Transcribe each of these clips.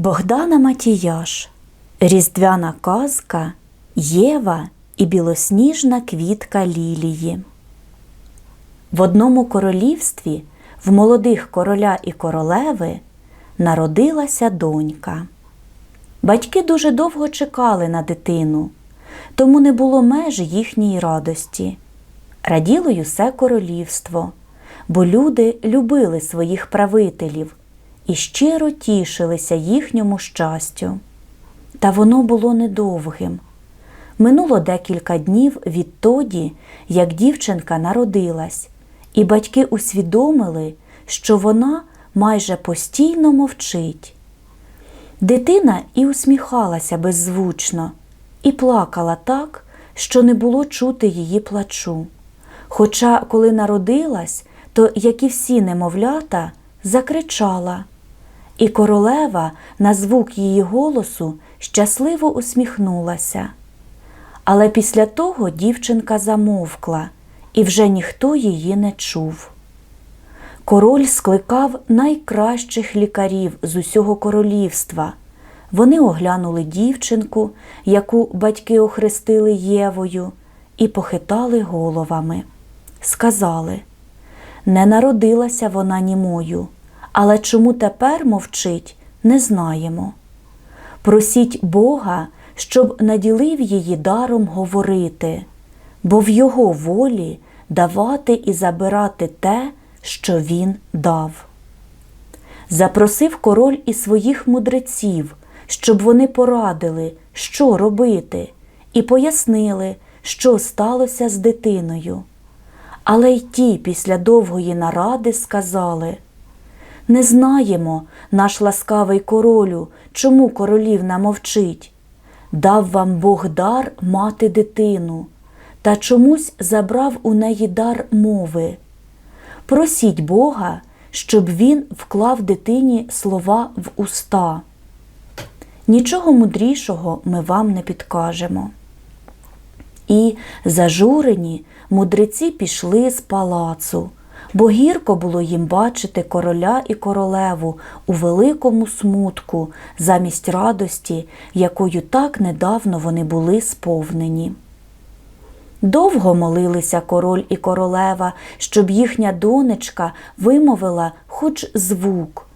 Богдана Матіяш, Різдвяна казка Єва і білосніжна квітка лілії. В одному королівстві в молодих короля і королеви народилася донька. Батьки дуже довго чекали на дитину, тому не було меж їхньої радості. Раділо й усе королівство, бо люди любили своїх правителів і щиро тішилися їхньому щастю. Та воно було недовгим. Минуло декілька днів відтоді, як дівчинка народилась, і батьки усвідомили, що вона майже постійно мовчить. Дитина і усміхалася беззвучно, і плакала так, що не було чути її плачу. Хоча, коли народилась, то, як і всі немовлята, закричала, і королева на звук її голосу щасливо усміхнулася. Але після того дівчинка замовкла, і вже ніхто її не чув. Король скликав найкращих лікарів з усього королівства. Вони оглянули дівчинку, яку батьки охрестили Євою, і похитали головами. Сказали не народилася вона німою, але чому тепер мовчить, не знаємо. Просіть Бога, щоб наділив її даром говорити, бо в Його волі давати і забирати те, що Він дав. Запросив король і своїх мудреців, щоб вони порадили, що робити, і пояснили, що сталося з дитиною. Але й ті після довгої наради сказали не знаємо, наш ласкавий королю, чому королівна мовчить. Дав вам Бог дар мати дитину, та чомусь забрав у неї дар мови. Просіть Бога, щоб він вклав дитині слова в уста. Нічого мудрішого ми вам не підкажемо. І, зажурені, мудреці пішли з палацу, бо гірко було їм бачити короля і королеву у великому смутку замість радості, якою так недавно вони були сповнені. Довго молилися король і королева, щоб їхня донечка вимовила хоч звук,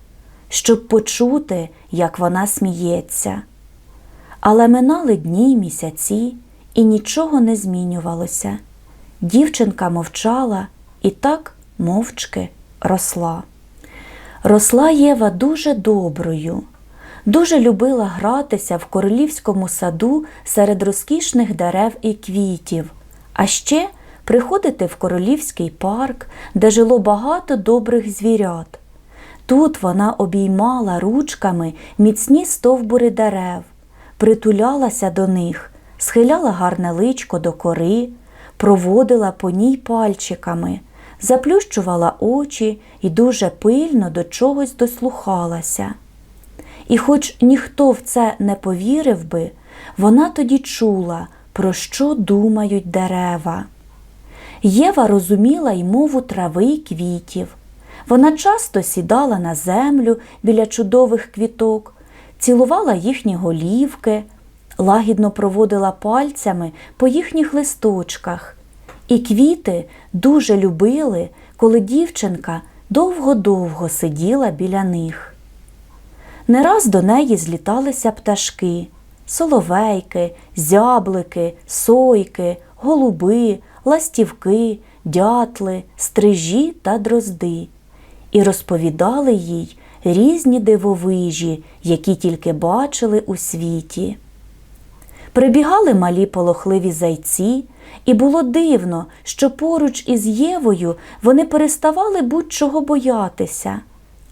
щоб почути, як вона сміється. Але минали дні й місяці, і нічого не змінювалося. Дівчинка мовчала і так мовчки росла. Росла Єва дуже доброю, дуже любила гратися в королівському саду серед розкішних дерев і квітів, а ще приходити в королівський парк, де жило багато добрих звірят. Тут вона обіймала ручками міцні стовбури дерев, притулялася до них, схиляла гарне личко до кори, проводила по ній пальчиками, заплющувала очі і дуже пильно до чогось дослухалася. І, хоч ніхто в це не повірив би, вона тоді чула, про що думають дерева. Єва розуміла й мову трави й квітів. Вона часто сідала на землю біля чудових квіток, цілувала їхні голівки, лагідно проводила пальцями по їхніх листочках, і квіти дуже любили, коли дівчинка довго-довго сиділа біля них. Не раз до неї зліталися пташки, соловейки, зяблики, сойки, голуби, ластівки, дятли, стрижі та дрозди, і розповідали їй різні дивовижі, які тільки бачили у світі. Прибігали малі полохливі зайці, і було дивно, що поруч із Євою вони переставали будь-чого боятися.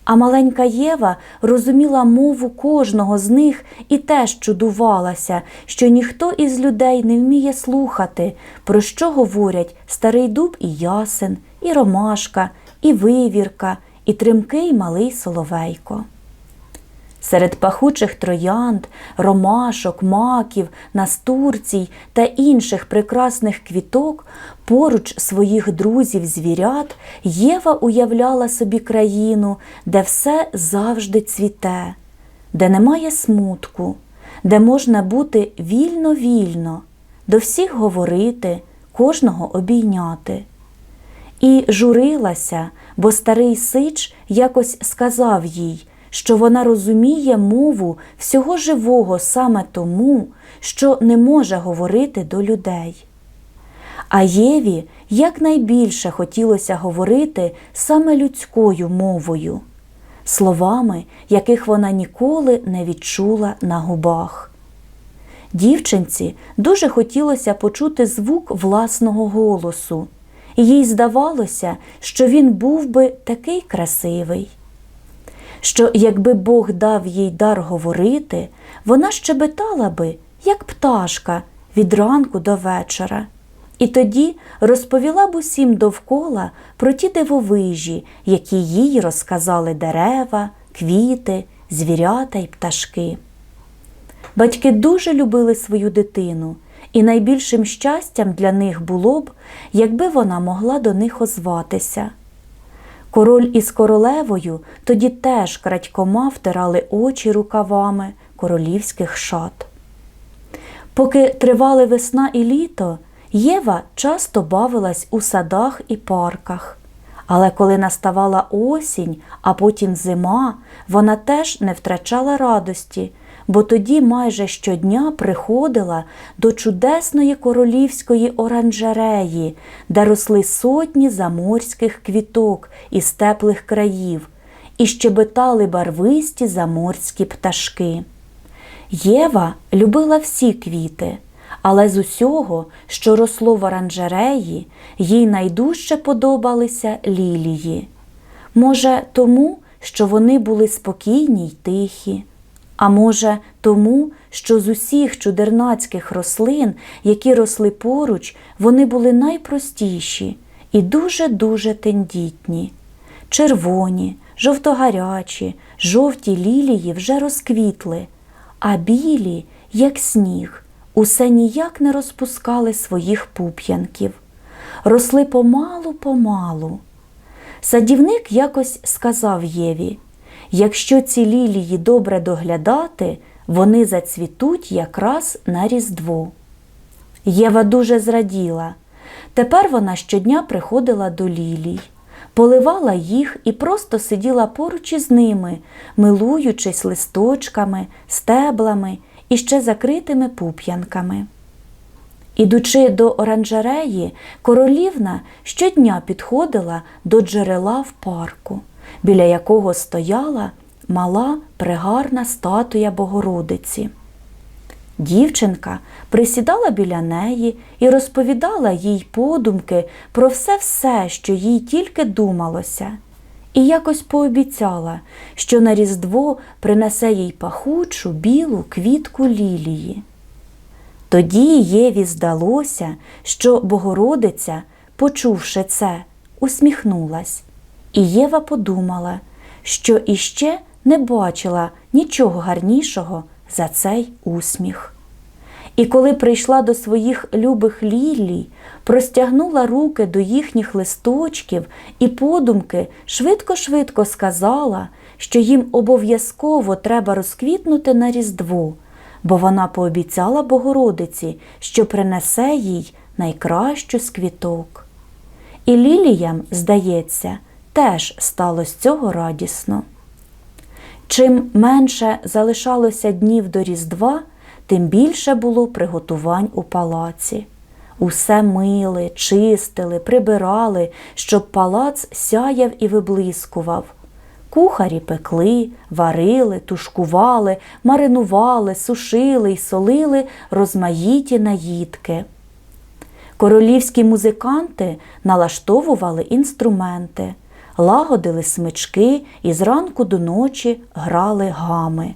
А маленька Єва розуміла мову кожного з них і теж чудувалася, що ніхто із людей не вміє слухати, про що говорять старий дуб і ясен, і ромашка, і вивірка, і тремкий малий соловейко. Серед пахучих троянд, ромашок, маків, настурцій та інших прекрасних квіток поруч своїх друзів звірят Єва уявляла собі країну, де все завжди цвіте, де немає смутку, де можна бути вільно-вільно, до всіх говорити, кожного обійняти. І журилася, бо старий сич якось сказав їй, що вона розуміє мову всього живого саме тому, що не може говорити до людей. А Єві якнайбільше хотілося говорити саме людською мовою, словами, яких вона ніколи не відчула на губах. Дівчинці дуже хотілося почути звук власного голосу, їй здавалося, що він був би такий красивий, що якби Бог дав їй дар говорити, вона щебетала би, як пташка, від ранку до вечора. І тоді розповіла б усім довкола про ті дивовижі, які їй розказали дерева, квіти, звірята й пташки. Батьки дуже любили свою дитину, і найбільшим щастям для них було б, якби вона могла до них озватися. Король із королевою тоді теж крадькома втирали очі рукавами королівських шат. Поки тривали весна і літо, Єва часто бавилась у садах і парках. Але коли наставала осінь, а потім зима, вона теж не втрачала радості, бо тоді майже щодня приходила до чудесної королівської оранжереї, де росли сотні заморських квіток із теплих країв, і щебетали барвисті заморські пташки. Єва любила всі квіти, але з усього, що росло в оранжереї, їй найдужче подобалися лілії. Може, тому, що вони були спокійні й тихі, а може, тому, що з усіх чудернацьких рослин, які росли поруч, вони були найпростіші і дуже-дуже тендітні. Червоні, жовтогарячі, жовті лілії вже розквітли, а білі, як сніг, усе ніяк не розпускали своїх пуп'янків, росли помалу-помалу. Садівник якось сказав Єві якщо ці лілії добре доглядати, вони зацвітуть якраз на Різдво. Єва дуже зраділа. Тепер вона щодня приходила до лілій, поливала їх і просто сиділа поруч із ними, милуючись листочками, стеблами і ще закритими пуп'янками. Ідучи до оранжереї, королівна щодня підходила до джерела в парку, біля якого стояла мала пригарна статуя Богородиці. Дівчинка присідала біля неї і розповідала їй подумки про все все, що їй тільки думалося, і якось пообіцяла, що на Різдво принесе їй пахучу білу квітку лілії. Тоді Єві здалося, що Богородиця, почувши це, усміхнулась, і Єва подумала, що іще не бачила нічого гарнішого за цей усміх. І коли прийшла до своїх любих лілій, простягнула руки до їхніх листочків і подумки швидко-швидко сказала, що їм обов'язково треба розквітнути на Різдво, бо вона пообіцяла Богородиці, що принесе їй найкращу з квіток. І ліліям, здається, теж стало з цього радісно. Чим менше залишалося днів до Різдва, тим більше було приготувань у палаці. Усе мили, чистили, прибирали, щоб палац сяяв і виблискував. Кухарі пекли, варили, тушкували, маринували, сушили й солили розмаїті наїдки. Королівські музиканти налаштовували інструменти, лагодили смички і зранку до ночі грали гами.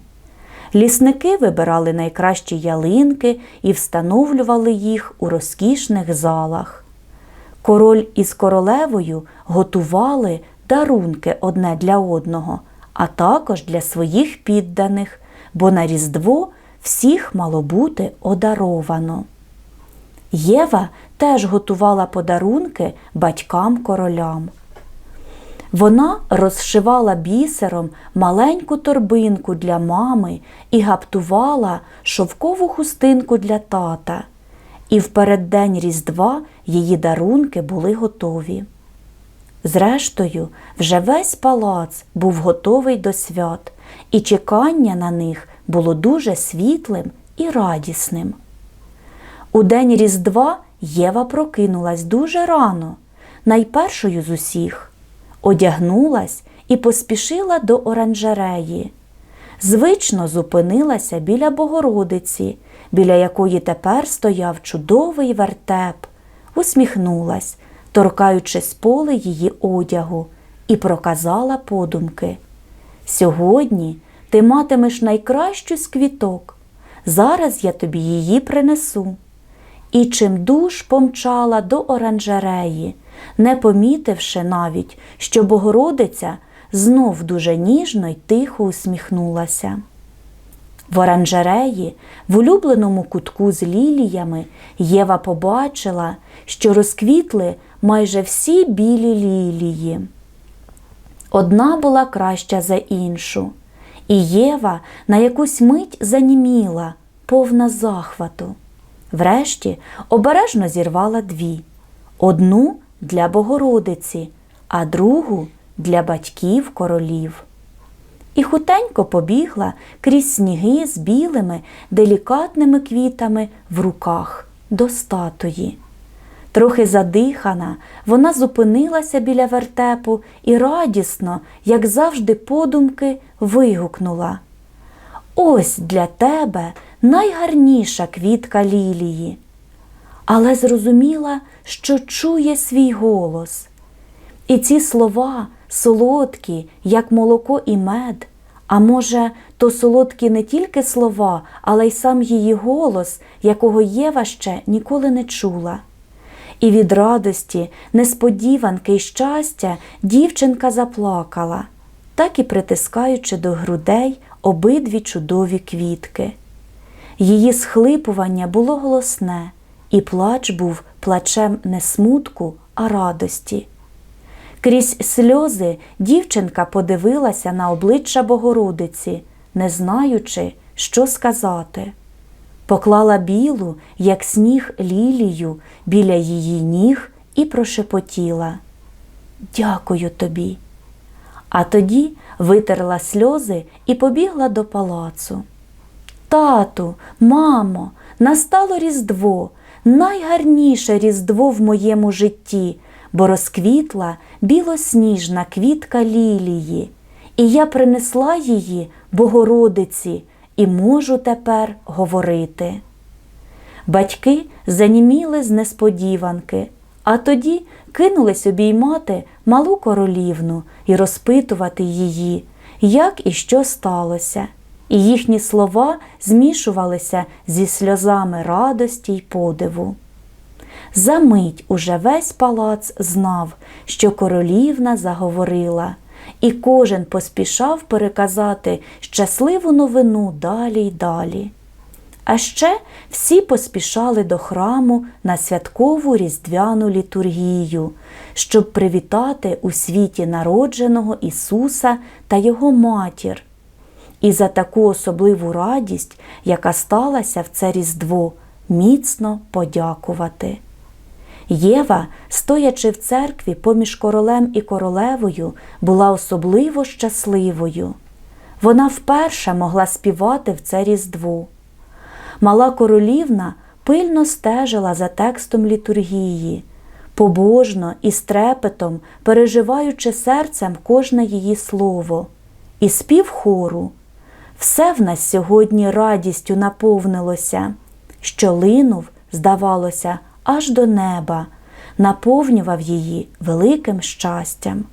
Лісники вибирали найкращі ялинки і встановлювали їх у розкішних залах. Король із королевою готували дарунки одне для одного, а також для своїх підданих, бо на Різдво всіх мало бути одаровано. Єва теж готувала подарунки батькам королям. Вона розшивала бісером маленьку торбинку для мами і гаптувала шовкову хустинку для тата. І в переддень Різдва її дарунки були готові. Зрештою, вже весь палац був готовий до свят, і чекання на них було дуже світлим і радісним. У день Різдва Єва прокинулась дуже рано, найпершою з усіх, одягнулась і поспішила до оранжереї. Звично зупинилася біля Богородиці, біля якої тепер стояв чудовий вертеп, усміхнулась, торкаючись поли її одягу, і проказала подумки. Сьогодні ти матимеш найкращу з квіток. Зараз я тобі її принесу. І чим душ помчала до оранжереї, не помітивши навіть, що Богородиця знов дуже ніжно й тихо усміхнулася. В оранжереї, в улюбленому кутку з ліліями, Єва побачила, що розквітли майже всі білі лілії. Одна була краща за іншу, і Єва на якусь мить заніміла, повна захвату. Врешті обережно зірвала дві: одну для Богородиці, а другу для батьків королів. І хутенько побігла крізь сніги з білими, делікатними квітами в руках до статуї. Трохи задихана, вона зупинилася біля вертепу і радісно, як завжди, подумки, вигукнула Ось для тебе найгарніша квітка лілії. Але зрозуміла, що чує свій голос. І ці слова солодкі, як молоко і мед, а може, то солодкі не тільки слова, але й сам її голос, якого Єва ще ніколи не чула. І від радості, несподіванки й щастя дівчинка заплакала, так і притискаючи до грудей обидві чудові квітки. Її схлипування було голосне, і плач був плачем не смутку, а радості. Крізь сльози дівчинка подивилася на обличчя Богородиці, не знаючи, що сказати. Поклала білу, як сніг, лілію біля її ніг і прошепотіла Дякую тобі. А тоді витерла сльози і побігла до палацу. Тату, мамо, настало Різдво, найгарніше Різдво в моєму житті, бо розквітла білосніжна квітка лілії, і я принесла її Богородиці і можу тепер говорити. Батьки заніміли з несподіванки, а тоді кинулись обіймати малу королівну і розпитувати її, як і що сталося, і їхні слова змішувалися зі сльозами радості й подиву. Замить уже весь палац знав, що королівна заговорила, і кожен поспішав переказати щасливу новину далі й далі. А ще всі поспішали до храму на святкову різдвяну літургію, щоб привітати у світі народженого Ісуса та Його матір. І за таку особливу радість, яка сталася в це Різдво, міцно подякувати. Єва, стоячи в церкві поміж королем і королевою, була особливо щасливою. Вона вперше могла співати в це Різдво. Мала королівна пильно стежила за текстом літургії, побожно і з трепетом переживаючи серцем кожне її слово, і спів хору. Все в нас сьогодні радістю наповнилося, що линув, здавалося, аж до неба, наповнював її великим щастям.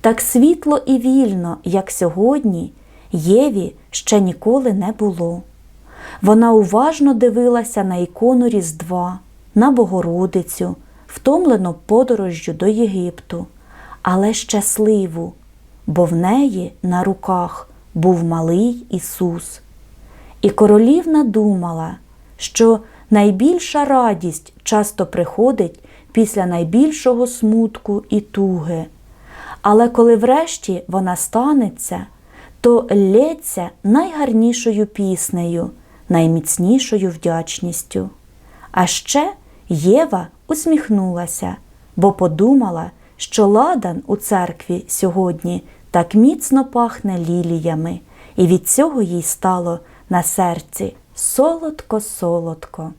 Так світло і вільно, як сьогодні, Єві ще ніколи не було. Вона уважно дивилася на ікону Різдва, на Богородицю, втомлену подорожжю до Єгипту, але щасливу, бо в неї на руках був малий Ісус. І королівна думала, що найбільша радість часто приходить після найбільшого смутку і туги. Але коли врешті вона станеться, то лється найгарнішою піснею, найміцнішою вдячністю. А ще Єва усміхнулася, бо подумала, що ладан у церкві сьогодні так міцно пахне ліліями, і від цього їй стало на серці солодко-солодко.